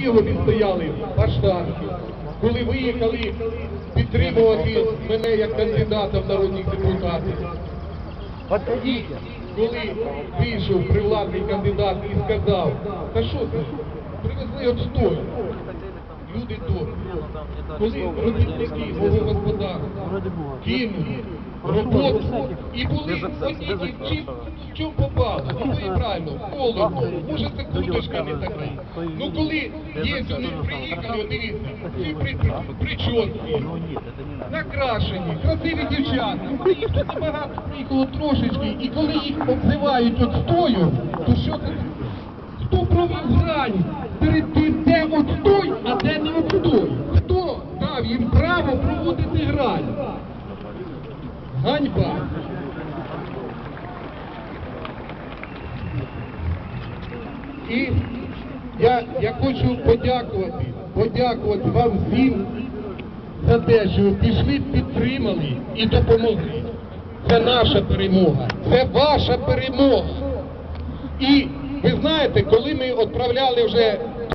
його відстояли баштанки, коли виїхали підтримувати мене як кандидата в народні депутати. І коли вийшов привладний кандидат і сказав, та що це, привезли отстой. Люди добрі. Коли робітники мого господарства кинули роботу і були одні в чому попало. Ну ви правильно, холодно, може це куточка не така. Ну коли є вони приїхали, от дивіться, всі при, при, прически, накрашені, красиві дівчата. Ну, Їх тут небагато приїхало трошечки, і коли їх обзивають отстою, то що це? Хто провів грань Ганьба. І я, я хочу подякувати, подякувати вам всім за те, що ви пішли, підтримали і допомогли. Це наша перемога, це ваша перемога. І ви знаєте, коли ми відправляли вже